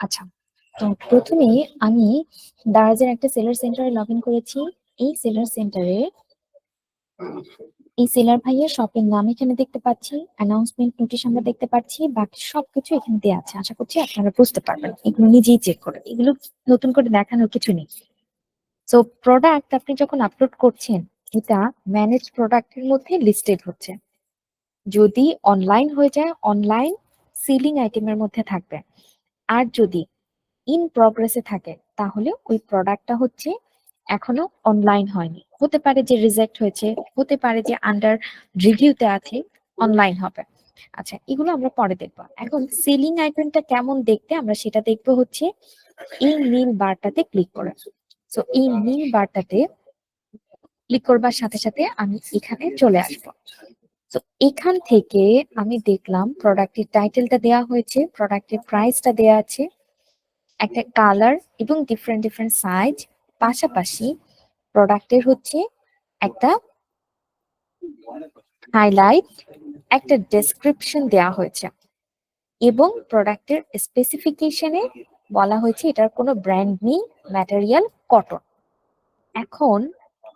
আচ্ছা তো প্রথমে আমি দারাজের একটা সেলার সেন্টারে লগ ইন করেছি। এই সেলার সেন্টারে এই সেলার ভাইয়ের শপের নাম এখানে দেখতে পাচ্ছি অ্যানাউন্সমেন্ট নোটিশ আমরা দেখতে পাচ্ছি, বাকি সবকিছু এখানে দেওয়া আছে। আশা করছি আপনারা বুঝতে পারবেন, এগুলো নিজেই চেক করে এগুলো নতুন করে দেখানোর কিছু নেই। তো প্রোডাক্ট আপনি যখন আপলোড করছেন, এটা ম্যানেজ প্রোডাক্টের মধ্যে লিস্টেড হচ্ছে। যদি অনলাইন হয়ে যায় অনলাইন সিলিং আইটেমের মধ্যে থাকবে। আর যদি ইন প্রগ্রেসে থাকে, তাহলে ওই প্রোডাক্টটা হচ্ছে এখনও অনলাইন হয়নি। হতে পারে যে রিজেক্ট হয়েছে, হতে পারে যে আন্ডার রিভিউতে আছে অনলাইন হবে। আচ্ছা এগুলো আমরা পরে দেখব। এখন সেলিং আইটেমটা কেমন দেখতে আমরা সেটা দেখব হচ্ছে এই নীল বারটাতে ক্লিক করে। সো এই নীল বারটাতে ক্লিক করবার সাথে সাথে আমি এখানে চলে আসব। তো এখান থেকে আমি দেখলাম প্রোডাক্টের টাইটেলটা দেওয়া হয়েছে প্রোডাক্টের প্রাইসটা দেওয়া আছে, একটা কালার এবং ডিফারেন্ট ডিফারেন্ট সাইজ পাশাপাশি প্রোডাক্টের হচ্ছে একটা হাইলাইট একটা ডেসক্রিপশন দেওয়া হয়েছে এবং প্রোডাক্টের স্পেসিফিকেশনে বলা হয়েছে এটার কোনো ব্র্যান্ড নেই ম্যাটেরিয়াল কটন এখন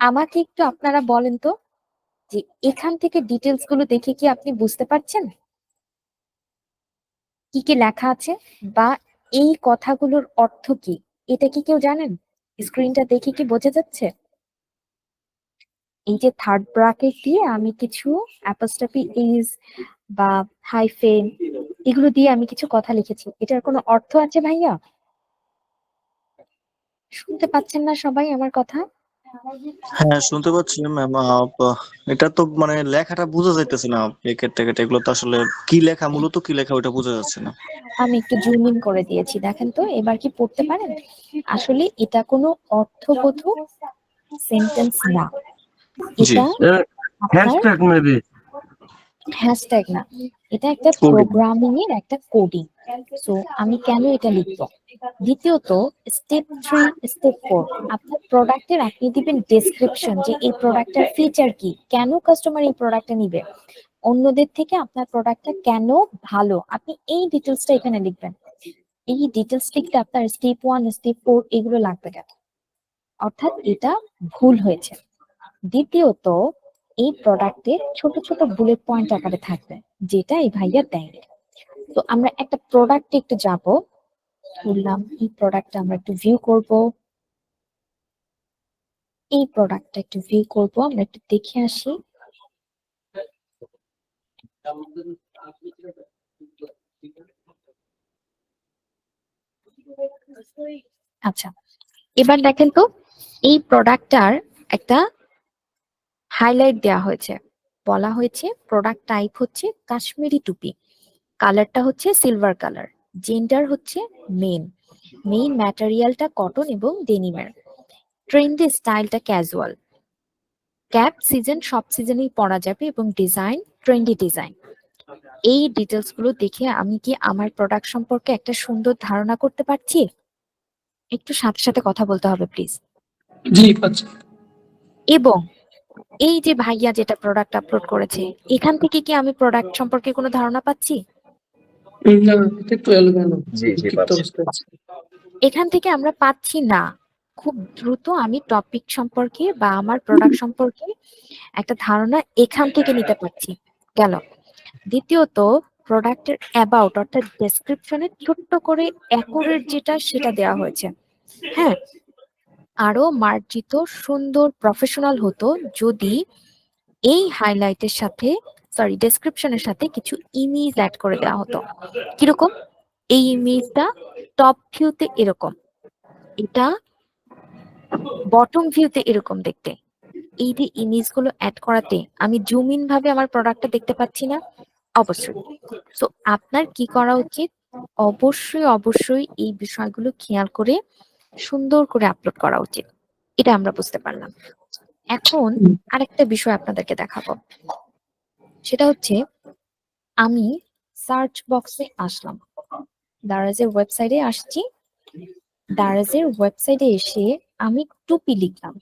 আমাকে একটু আপনারা বলেন তো যে এখান থেকে ডিটেলসগুলো দেখে কি আপনি বুঝতে পারছেন? কি কি লেখা আছে? বা এই কথাগুলোর অর্থ কি? এটা কি কেউ জানেন? স্ক্রিনটা দেখে কি বোঝা যাচ্ছে? এই যে থার্ড ব্রাকেট দিয়ে আমি কিছু ইজ বা হাইফেন এগুলো দিয়ে আমি কিছু কথা লিখেছি। এটার কোনো অর্থ আছে ভাইয়া? শুনতে পাচ্ছেন না সবাই আমার কথা? হ্যাঁ শুনতে পাচ্ছি ম্যাম এটা তো মানে লেখাটা বোঝা যাইতেছে না প্যাকেট ট্যাকেট এগুলো তো আসলে কি লেখা মূলত কি লেখা ওটা বোঝা যাচ্ছে না। আমি একটু জুম ইন করে দিয়েছি দেখেন তো এবার কি পড়তে পারেন? আসলে এটা কোনো অর্থবোধ সেন্টেন্স না। এটা হ্যাশট্যাগ মেবি হ্যাশট্যাগ না। এটা একটা প্রোগ্রামিং এর একটা কোডিং সো আমি কেন এটা লিখব? দ্বিতীয়ত স্টেপ থ্রি স্টেপ ফোর আপনার প্রোডাক্টের আপনি দিবেন ডেসক্রিপশন যে এই প্রোডাক্টের ফিচার কি, কেন কাস্টমার এই প্রোডাক্টটা নিবে? অন্যদের থেকে আপনার প্রোডাক্টটা কেন ভালো? আপনি এই ডিটেলসটা এখানে লিখবেন। এই ডিটেলস লিখতে আপনার স্টেপ ওয়ান স্টেপ ফোর এগুলো লাগবে কেন? অর্থাৎ এটা ভুল হয়েছে। দ্বিতীয়ত, এই প্রোডাক্টে ছোট ছোট বুলেট পয়েন্ট আকারে থাকবে, যেটা এই ভাইয়া দেয়নি। তো আমরা একটা প্রোডাক্টে একটু যাব। বললাম এই প্রোডাক্টটা আমরা একটু ভিউ করব। এই প্রোডাক্টটা একটু ভিউ করব, আমরা একটু দেখে আসি। আচ্ছা এবার দেখেন তো, এই প্রোডাক্টটার একটা হাইলাইট দেওয়া হয়েছে। বলা হয়েছে প্রোডাক্ট টাইপ হচ্ছে কাশ্মীরি টুপি কালারটা হচ্ছে সিলভার কালার জেন্ডার হচ্ছে মেন মেইন ম্যাটেরিয়ালটা কটন এবং ডেনিমের ট্রেন্ডি স্টাইলটা ক্যাজুয়াল ক্যাপ সিজন সব সিজনেই পরা যাবে এবং ডিজাইন ট্রেন্ডি ডিজাইন এই ডিটেলসগুলো দেখে আমি কি আমার প্রোডাক্ট সম্পর্কে একটা সুন্দর ধারণা করতে পারছি? একটু সাথে সাথে কথা বলতে হবে প্লিজ জি পাচ্ছি এবং এই যে ভাইয়া যেটা প্রোডাক্ট আপলোড করেছে এখান থেকে কি আমি প্রোডাক্ট সম্পর্কে কোনো ধারণা পাচ্ছি? এখান থেকে আমরা পাচ্ছি না। খুব দ্রুত আমি টপিক সম্পর্কে বা আমার প্রোডাক্ট সম্পর্কে একটা ধারণা এখান থেকে নিতে পারছি। গেল। দ্বিতীয়ত প্রোডাক্টের অ্যাবাউট অর্থাৎ ডেসক্রিপশনে ছোট্ট করে অ্যাকুরেট যেটা সেটা দেওয়া হয়েছে। হ্যাঁ? আরও মার্জিত সুন্দর প্রফেশনাল হতো যদি এই হাইলাইটের সাথে সরি ডেসক্রিপশনের সাথে কিছু ইমেজ অ্যাড করে দেওয়া হতো। কীরকম? এই ইমেজটা টপ ভিউতে এরকম। এটা বটম ভিউতে এরকম দেখতে। এই যে ইমেজগুলো অ্যাড করাতে আমি জুম ইন ভাবে আমার প্রোডাক্টটা দেখতে পাচ্ছি না, অবশ্যই। তো আপনার কি করা উচিত? অবশ্যই অবশ্যই এই বিষয়গুলো খেয়াল করে, সুন্দর করে আপলোড করা উচিত। এটা আমরা বুঝতে পারলাম। এখন আরেকটা বিষয় আপনাদেরকে দেখাবো। সেটা হচ্ছে আমি সার্চ বক্সে আসলাম। দারাজের ওয়েবসাইটে আসছি। দারাজের ওয়েবসাইটে এসে আমি টুপি লিখলাম।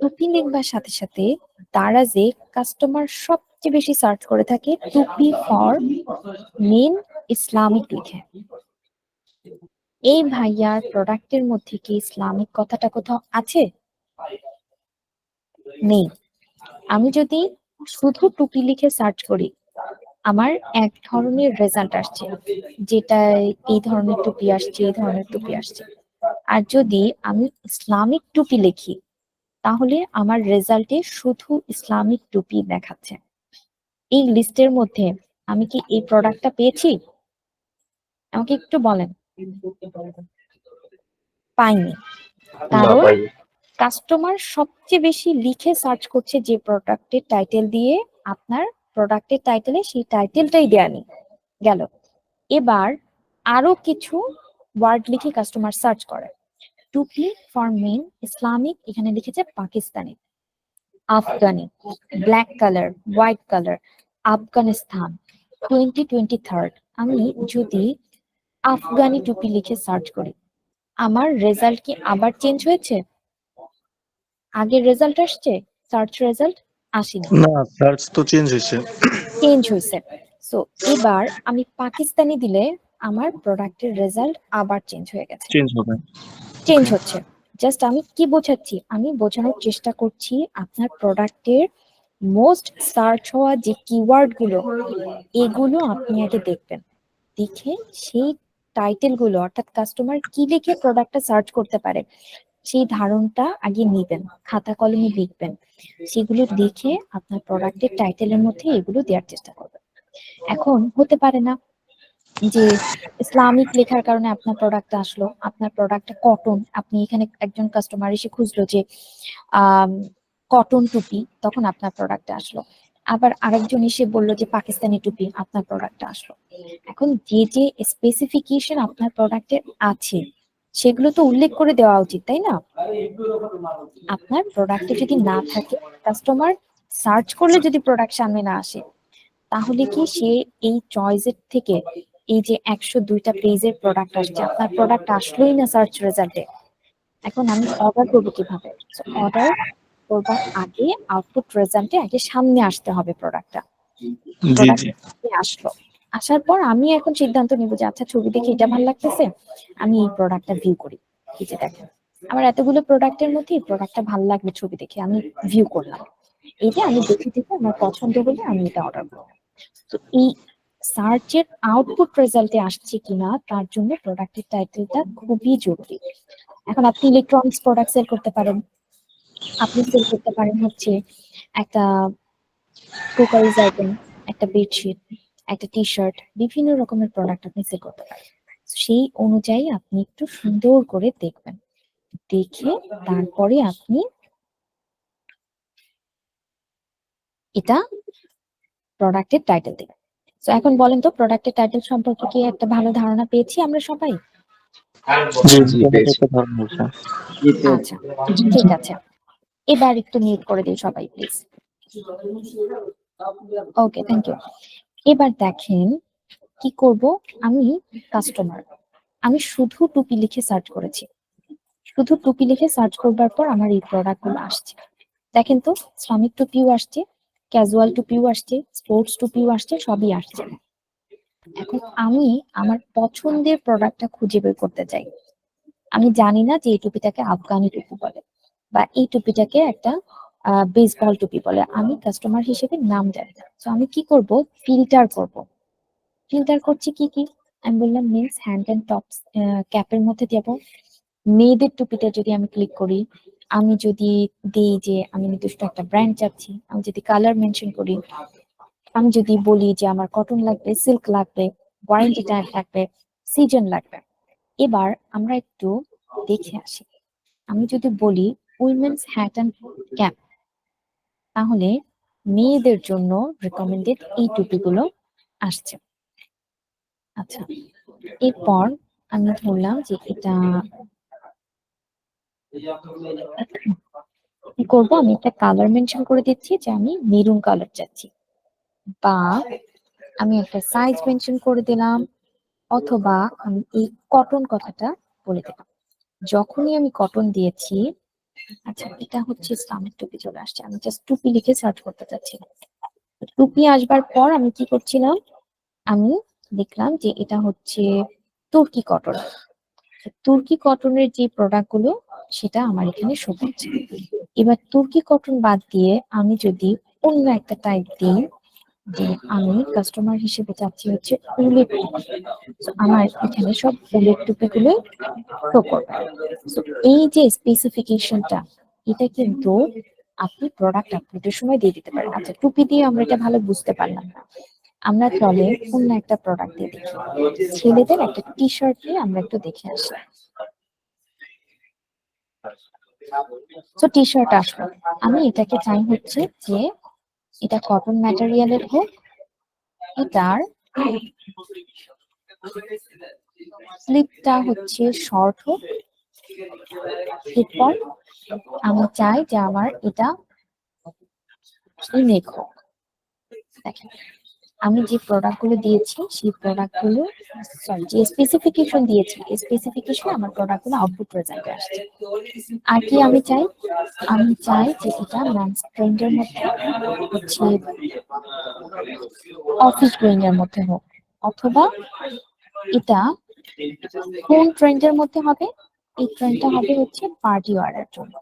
টুপি লিখবার সাথে সাথে দারাজে কাস্টমার সবচেয়ে বেশি সার্চ করে থাকে টুপি ফর মেন ইসলামিক লিখে। এই ভাইয়ার প্রোডাক্টের মধ্যে কি ইসলামিক কথাটা কোথাও আছে? নেই। আমি যদি শুধু টুপি লিখে সার্চ করি, আমার এক ধরনের রেজাল্ট আসছে যেটা এই ধরনের টুপি আসছে, এই ধরনের টুপি আসছে। আর যদি আমি ইসলামিক টুপি লিখি, তাহলে আমার রেজাল্টে শুধু ইসলামিক টুপি দেখাচ্ছে। এই লিস্টের মধ্যে আমি কি এই প্রোডাক্টটা পেয়েছি? আমাকে একটু বলেন। পাইনি। কারণ কাস্টমার সবচেয়ে বেশি লিখে সার্চ করছে যে প্রোডাক্টের টাইটেল দিয়ে আপনার প্রোডাক্টের টাইটেলে সেই টাইটেলটাই দেয়া নেই, গেল। এবার আরও কিছু ওয়ার্ড লিখে কাস্টমার সার্চ করে। টুপি ফর মেন ইসলামিক এখানে লিখেছে Pakistani Afghani black colour white colour Afghanistan twenty twenty third আমি যদি আফগানি টুপি লিখে সার্চ করি, আমার রেজাল্ট কি আবার চেঞ্জ হয়েছে? আগের রেজাল্ট আসছে? সার্চ রেজাল্ট আসেনি। না সার্চ তো চেঞ্জ হয়েছে। চেঞ্জ হয়েছে। সো এবার আমি পাকিস্তানি দিলে আমার প্রোডাক্টের রেজাল্ট আবার চেঞ্জ হয়ে গেছে। চেঞ্জ হবে। চেঞ্জ হচ্ছে। জাস্ট আমি কি বোঝাচ্ছি? আমি বোঝানোর চেষ্টা করছি আপনার প্রোডাক্টের মোস্ট সার্চ হওয়া যে কিওয়ার্ডগুলো এগুলো আপনি আগে দেখবেন। দেখে সেই টাইটেলগুলো অর্থাৎ কাস্টমার কি লিখে প্রোডাক্টটা সার্চ করতে পারে? সেই ধারণটা আগে নিবেন, খাতা কলমে লিখবেন। সেগুলো দেখে আপনার প্রোডাক্টের টাইটেলের মধ্যে এগুলো দেওয়ার চেষ্টা করবেন। এখন হতে পারে না যে ইসলামিক লেখার কারণে আপনার প্রোডাক্টটা আসলো, আপনার প্রোডাক্টটা কটন আপনি এখানে একজন কাস্টমার এসে খুঁজলো যে কটন টুপি, তখন আপনার প্রোডাক্টটা আসলো। আবার আরেকজন এসে বলল যে পাকিস্তানি টুপি, আপনার প্রোডাক্টটা আসলো। এখন যে যে স্পেসিফিকেশন আপনার প্রোডাক্টের আছে সেগুলো তো উল্লেখ করে দেওয়া উচিত তাই না? আপনার প্রোডাক্টে যদি না থাকে কাস্টমার সার্চ করলে যদি প্রোডাক্ট সামনে না আসে তাহলে কি সে এই চয়েসের থেকে এই যে একশো দুইটা পেজের প্রোডাক্ট আসছে আপনার প্রোডাক্ট আসলোই না সার্চ রেজাল্টে এখন আমি অর্ডার করব কীভাবে? অর্ডার করবার আগে আউটপুট রেজাল্টে আগে সামনে আসতে হবে প্রোডাক্টটা জি জি। আসলো। আসার পর আমি এখন সিদ্ধান্ত নিব যে আচ্ছা ছবি দেখে এটা ভালো লাগতেছে, আমি এই প্রোডাক্টটা ভিউ করি। এই যে দেখেন, আমার এতগুলো প্রোডাক্টের মধ্যে এই প্রোডাক্টটা ভালো লাগবে ছবি দেখে, আমি ভিউ করলাম। এটা আমি দেখে দেখে আমার পছন্দ হলে আমি এটা অর্ডার করব তো এই সার্চের আউটপুট রেজাল্টে আসছে কিনা, তার জন্য প্রোডাক্টের টাইটেলটা খুবই জরুরি। এখন আপনি ইলেকট্রনিক্স প্রোডাক্ট সেল করতে পারেন। আপনি সেল করতে পারেন হচ্ছে একটা কুকারিজ আইটেম একটা বেডশিট একটা টি শার্ট বিভিন্ন রকমের প্রোডাক্ট আপনি সেল করতে পারেন। সেই অনুযায়ী আপনি একটু সুন্দর করে দেখবেন। দেখে তারপরে আপনি এটা প্রোডাক্টের টাইটেল দেবেন। তো এখন বলেন তো প্রোডাক্টের টাইটেল সম্পর্কে কি একটা ভালো ধারণা পেয়েছি আমরা সবাই। আচ্ছা ঠিক আছে। এবার একটু মিউট করে দিই সবাই প্লিজ ওকে থ্যাংক ইউ এবার দেখেন কি করব? আমি কাস্টমার আমি শুধু টুপি লিখে সার্চ করেছি। শুধু টুপি লিখে সার্চ করবার পর আমার এই প্রোডাক্টগুলো আসছে। দেখেন তো, শ্রমিক টুপিও আসছে ক্যাজুয়াল টুপিও আসছে স্পোর্টস টুপিও আসছে, সবই আসছে। এখন আমি আমার পছন্দের প্রোডাক্টটা খুঁজে বের করতে চাই। আমি জানি না যে এই টুপিটাকে আফগানি টুপি বলে বা এই টুপিটাকে একটা বেসবল টুপি বলে। আমি কাস্টমার হিসেবে নাম না তো আমি কি করব? ফিল্টার করব। ফিল্টার করছি কি কি? আমি বললাম মিন্স হ্যান্ড অ্যান্ড টপস ক্যাপের মধ্যে যাব মেয়েদের টুপিটা যদি আমি ক্লিক করি, আমি যদি দিই যে আমি নির্দিষ্ট একটা ব্র্যান্ড চাচ্ছি, আমি যদি কালার মেনশন করি, আমি যদি বলি যে আমার কটন লাগবে সিল্ক লাগবে ওয়ারেন্টি টাইম লাগবে সিজন লাগবে। এবার আমরা একটু দেখে আসি। আমি যদি বলি উইমেন্স হ্যাট অ্যান্ড ক্যাপ তাহলে মেয়েদের জন্য রেকমেন্ডেড এই টুপিগুলো আসছে। আচ্ছা এরপর আমি ধরলাম যে এটা কি করব? আমি একটা কালার মেনশন করে দিচ্ছি যে আমি মেরুন কালার চাচ্ছি। বা আমি একটা সাইজ মেনশন করে দিলাম অথবা আমি এই কটন কথাটা বলে দিলাম। যখনই আমি কটন দিয়েছি আচ্ছা এটা হচ্ছে ইসলামের টুপি চলে আসছে। আমি জাস্ট টুপি লিখে সার্চ করতে চাচ্ছিলাম টুপি আসবার পর আমি কি করছিলাম? আমি দেখলাম যে এটা হচ্ছে তুর্কি কটন। তুর্কি কটনের যে প্রোডাক্টগুলো, সেটা আমার এখানে শো করছে। এবার তুর্কি কটন বাদ দিয়ে আমি যদি অন্য একটা টাইপ দিই যে আমি কাস্টমার হিসেবে চাচ্ছি হচ্ছে উলের টুপি। আমার এখানে সব উলের টুপি গুলো শো করবে এই যে স্পেসিফিকেশনটা এটা কিন্তু আপনি প্রোডাক্ট আপলোডের সময় দিয়ে দিতে পারেন। আচ্ছা টুপি দিয়ে আমরা এটা ভালো বুঝতে পারলাম না। আমরা চলে অন্য একটা প্রোডাক্ট দিয়ে দেখি। ছেলেদের একটা টি শার্ট দিয়ে আমরা একটু দেখে আসি। তো টি শার্ট আসলো। আমি এটাকে চাই হচ্ছে যে এটা কটন ম্যাটেরিয়ালের হোক এটার স্লিপটা হচ্ছে শর্ট হোক। এরপর আমি চাই যে আমার এটা নেক হোক। দেখেন। আমি যে প্রোডাক্টগুলো দিয়েছি, সেই প্রোডাক্টগুলো সরি যে স্পেসিফিকেশন দিয়েছি স্পেসিফিকেশন আমার প্রোডাক্টগুলো আউটপুট রেজাল্টে আসছে। আর কি আমি চাই? আমি চাই যে এটা ম্যানস ট্রেন্ডের মধ্যে হচ্ছে অফিস গোয়িং এর মধ্যে হোক, অথবা এটা কোন ট্রেন্ডের মধ্যে হবে? এই ট্রেন্ডটা হবে হচ্ছে পার্টি ওয়ারের জন্য।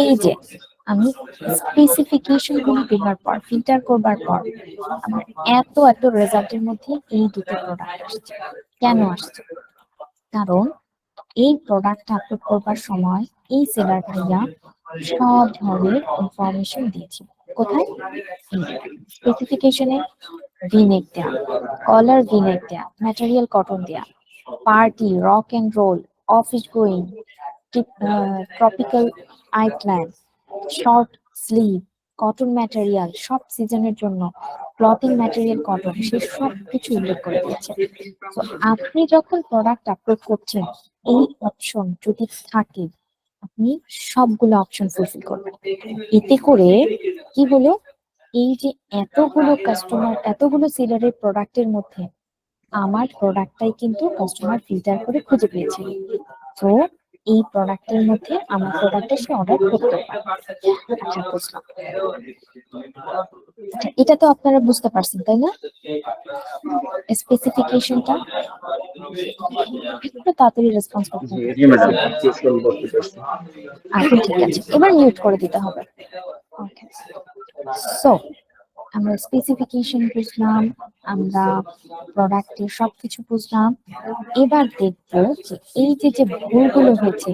এই যে, আমি স্পেসিফিকেশনগুলো দেওয়ার পর ফিল্টার করবার পর, আমার এত এত রেজাল্টের মধ্যে এই দুটো প্রোডাক্ট আসছে। কেন আসছে? কারণ এই প্রোডাক্ট আপলোড করবার সময় এই সেলার ভাইয়া সব ধরনের ইনফরমেশন দিয়েছে কোথায়? স্পেসিফিকেশনে ভিনেক দেয়া কলার ভিনেক দেয়া ম্যাটেরিয়াল কটন দেয়া party rock and roll office going tropical island short sleeve cotton material সব সিজনের জন্য ক্লথিং ম্যাটেরিয়াল কটন সে সব কিছু উল্লেখ করে দিয়েছে। তো আপনি যখন প্রোডাক্ট আপলোড করছেন, এই অপশন যদি থাকে, আপনি সবগুলো অপশন ফুলফিল করবেন। এতে করে কি হলো? এই যে এতগুলো কাস্টমার এতগুলো সেলারের প্রোডাক্টের মধ্যে আমার প্রোডাক্টটাই কিন্তু কাস্টমার ফিল্টার করে খুঁজে পেয়েছে। তো এই প্রোডাক্টের মধ্যে আমার প্রোডাক্টটা সে অর্ডার করতে পারে এটা তো আপনারা বুঝতে পারছেন তাই না? স্পেসিফিকেশনটা একটু তাড়াতাড়ি রেসপন্স করতে হবে। আচ্ছা ঠিক আছে। এবার মিউট করে দিতে হবে। ওকে সো আমরা স্পেসিফিকেশন বুঝলাম, আমরা প্রোডাক্টের সবকিছু বুঝলাম। এবার দেখব যে এই যে যে ভুলগুলো হয়েছে